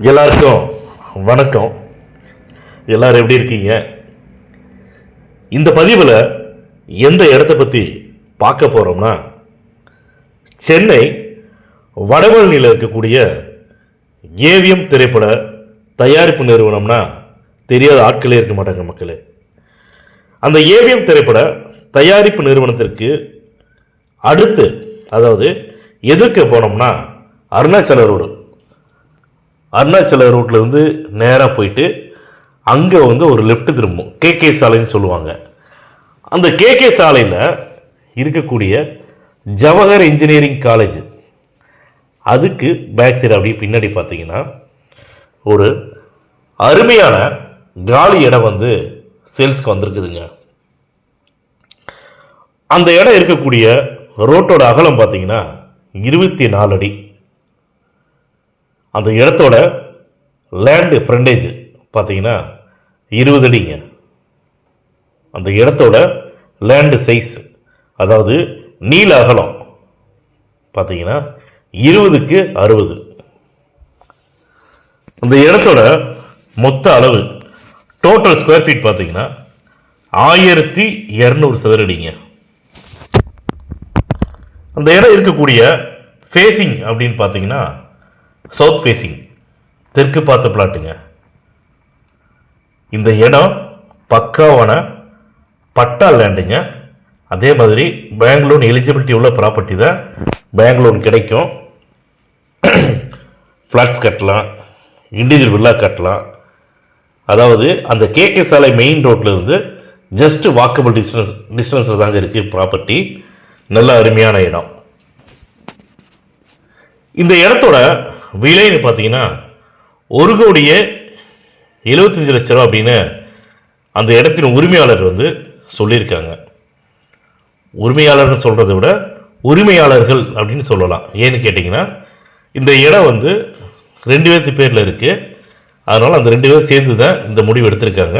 எல்லாருக்கும் வணக்கம். எல்லாரும் எப்படி இருக்கீங்க? இந்த பதிவில் எந்த இடத்த பற்றி பார்க்க போகிறோம்னா சென்னை வடபழனியில் இருக்கக்கூடிய ஏவிஎம் திரைப்பட தயாரிப்பு நிறுவனம்னா தெரியாத ஆட்களே இருக்க மாட்டாங்க மக்களே. அந்த ஏவிஎம் திரைப்பட தயாரிப்பு நிறுவனத்திற்கு அடுத்து அதாவது எதிர்க்க போனோம்னா அருணாச்சல ரோடு அருணாச்சல ரோட்டில் இருந்து நேராக போயிட்டு அங்கே வந்து ஒரு லெஃப்ட் திரும்பும். கேகே சாலைன்னு சொல்லுவாங்க. அந்த கேகே சாலையில் இருக்கக்கூடிய ஜவஹர் இன்ஜினியரிங் காலேஜ் அதுக்கு பேக் சைடு அப்படியே பின்னாடி பார்த்தீங்கன்னா ஒரு அருமையான காலி இடம் வந்து சேல்ஸ்க்கு வந்திருக்குதுங்க. அந்த இடம் இருக்கக்கூடிய ரோட்டோட அகலம் பார்த்தீங்கன்னா இருபத்தி நாலு அடி. அந்த இடத்தோட லேண்டு ஃப்ரண்டேஜ் பார்த்தீங்கன்னா இருபது அடிங்க. அந்த இடத்தோட லேண்டு சைஸ் அதாவது நீல அகலம் பார்த்தீங்கன்னா இருபதுக்கு அறுபது. அந்த இடத்தோட மொத்த அளவு டோட்டல் ஸ்கொயர் ஃபீட் பார்த்தீங்கன்னா ஆயிரத்தி இரநூறு சதுரடிங்க. அந்த இடம் இருக்கக்கூடிய ஃபேஸிங் அப்படின்னு பார்த்தீங்கன்னா சவுத் ஃபேஸிங் தெற்கு பார்த்த பிளாட்டுங்க. இந்த இடம் பக்காவான பட்டா லேண்டுங்க. அதே மாதிரி பேங்க் லோன் எலிஜிபிலிட்டி உள்ள ப்ராப்பர்ட்டி தான் பேங்க் லோன் கிடைக்கும். ஃப்ளாட்ஸ் கட்டலாம் இண்டிவிஜுவல் வில்லா கட்டலாம். அதாவது அந்த கேகே சாலை மெயின் ரோட்லேருந்து ஜஸ்ட் வாக்கபிள் டிஸ்டன்ஸ் டிஸ்டன்ஸில் தாங்க இருக்குது ப்ராப்பர்ட்டி நல்ல அருமையான இடம். இந்த இடத்தோட விலைன்னு பார்த்தீங்கன்னா ஒரு கோடியே எழுபத்தஞ்சு லட்ச ரூபா அப்படின்னு அந்த இடத்தின் உரிமையாளர் வந்து சொல்லியிருக்காங்க. உரிமையாளர்னு சொல்கிறத விட உரிமையாளர்கள் அப்படின்னு சொல்லலாம். ஏன்னு கேட்டிங்கன்னா இந்த இடம் வந்து ரெண்டு பேர்த்து பேரில் இருக்குது அதனால் அந்த ரெண்டு பேரும் சேர்ந்து தான் இந்த முடிவு எடுத்திருக்காங்க.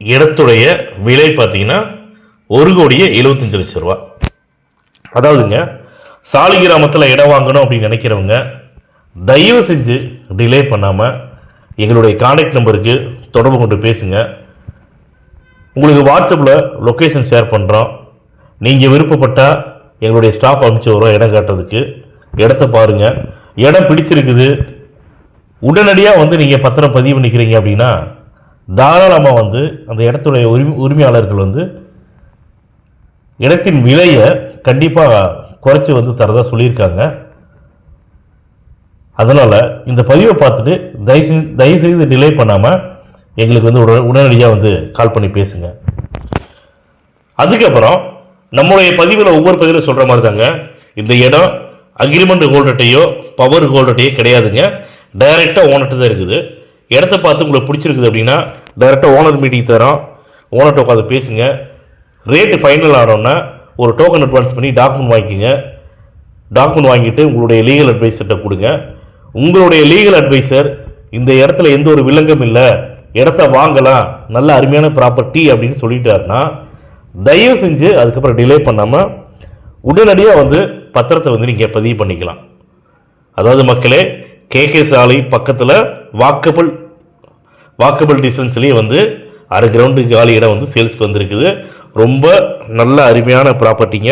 இடத்துடைய விலை பார்த்திங்கன்னா ஒரு கோடியே எழுபத்தஞ்சு லட்ச ரூபா. அதாவதுங்க சாலிகிராமத்தில் இடம் வாங்கணும் அப்படின்னு நினைக்கிறவங்க தயவு செஞ்சு டிலே பண்ணாமல் எங்களுடைய கான்டாக்ட் நம்பருக்கு தொடர்பு கொண்டு பேசுங்க. உங்களுக்கு வாட்ஸ்அப்பில் லொக்கேஷன் ஷேர் பண்ணுறோம் நீங்கள் விருப்பப்பட்டால் எங்களுடைய ஸ்டாஃப் அனுப்பிச்சு வரோம் இடம் காட்டுறதுக்கு. இடத்த பாருங்கள் இடம் பிடிச்சிருக்குது. உடனடியாக வந்து நீங்கள் பத்திரம் பதிவு பண்ணிக்கிறீங்க அப்படின்னா தாராளமாக வந்து அந்த இடத்துடைய உரிமை உரிமையாளர்கள் வந்து இடத்தின் விலையை கண்டிப்பாக குறைச்சி வந்து தரதா சொல்லியிருக்காங்க. அதனால் இந்த பதிவை பார்த்துட்டு தயவு செஞ்சு தயவு செய்து டிலே பண்ணாமல் எங்களுக்கு வந்து உட உடனடியாக வந்து கால் பண்ணி பேசுங்க. அதுக்கப்புறம் நம்மளுடைய பதிவில் ஒவ்வொரு பதிவில் சொல்கிற மாதிரி தாங்க இந்த இடம் அக்ரிமெண்ட் ஹோல்டர்ட்டையோ பவர் ஹோல்டர்ட்டையோ கிடையாதுங்க. டைரெக்டாக ஓனர்ட்டு தான் இருக்குது. இடத்த பார்த்து உங்களுக்கு பிடிச்சிருக்குது அப்படின்னா டைரெக்டாக ஓனர் மீட்டிங் தரோம் ஓனர்கிட்ட உட்காந்து பேசுங்க. ரேட்டு ஃபைனல் ஆனோன்னா ஒரு டோக்கன் அட்வான்ஸ் பண்ணி டாக்குமெண்ட் வாங்கிக்கோங்க. டாக்குமெண்ட் வாங்கிட்டு உங்களுடைய லீகல் அட்வைசர்கிட்ட கொடுங்க. உங்களுடைய லீகல் அட்வைசர் இந்த இடத்துல எந்த ஒரு விலங்கம் இல்லை. இடத்த வாங்கலாம். நல்ல அருமையான ப்ராப்பர்ட்டி அப்படின்னு சொல்லிட்டாருன்னா தயவு செஞ்சு அதுக்கப்புறம் டிலே பண்ணாமல் உடனடியாக வந்து பத்திரத்தை வந்து நீங்கள் பதிவு பண்ணிக்கலாம். அதாவது மக்களே கேகே சாலை பக்கத்தில் வாக்கபிள் வாக்கபிள் டிஸ்டன்ஸ்லேயே வந்து அரை கிரவுண்டு காலி இடம் வந்து சேல்ஸ்க்கு வந்திருக்குது. ரொம்ப நல்ல அருமையான ப்ராப்பர்ட்டிங்க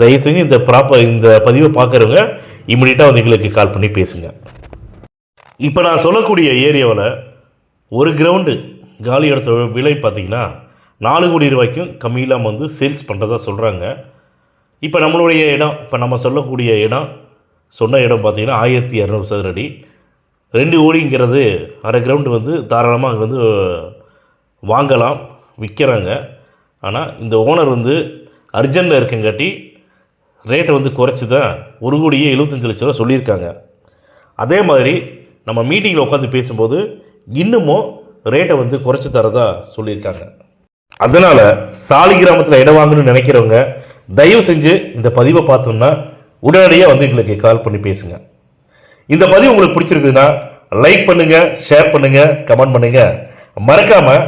தயவு செஞ்சு இந்த ப்ராப்பர் இந்த பதிவை பார்க்குறவங்க இம்மிடியட்டாக வந்து எங்களுக்கு கால் பண்ணி பேசுங்க. இப்போ நான் சொல்லக்கூடிய ஏரியாவில் ஒரு கிரவுண்டு காலி இடத்தோட விலை பார்த்திங்கன்னா நாலு கோடி ரூபாய்க்கும் கம்மியில்லாமல் வந்து சேல்ஸ் பண்ணுறதா சொல்கிறாங்க இப்போ நம்மளுடைய இடம் இப்போ நம்ம சொல்லக்கூடிய இடம் சொன்ன இடம் பார்த்திங்கன்னா ஆயிரத்தி இரநூறு சதுரடி ரெண்டு கோடிங்கிறது அரை கிரவுண்டு வந்து தாராளமாக அங்கே வந்து வாங்கலாம் விற்கிறாங்க. ஆனால் இந்த ஓனர் வந்து அர்ஜென்ட்டில் இருக்கங்காட்டி ரேட்டை வந்து குறைச்சி தான் ஒரு கோடியே எழுபத்தஞ்சு லட்ச ரூபா சொல்லியிருக்காங்க. அதே மாதிரி நம்ம மீட்டிங்கில் உட்காந்து பேசும்போது இன்னமும் ரேட்டை வந்து குறைச்சி தரதா சொல்லியிருக்காங்க. அதனால் சாலிகிராமத்தில் இடம் வாங்கணும்னு நினைக்கிறவங்க தயவு செஞ்சு இந்த பதிவை பார்த்தோம்னா உடனடியாக வந்து எங்களுக்கு கால் பண்ணி பேசுங்க. இந்த பதிவு உங்களுக்கு பிடிச்சிருக்குதுன்னா லைக் பண்ணுங்கள் ஷேர் பண்ணுங்க கமெண்ட் பண்ணுங்கள் மறக்காமல்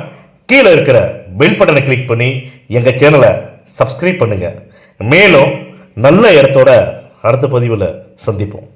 கீழே இருக்கிற பெல் பட்டனை கிளிக் பண்ணி எங்கள் சேனலை சப்ஸ்கிரைப் பண்ணுங்கள் மேலும் நல்ல இடத்தோட அடுத்த பதிவில் சந்திப்போம்.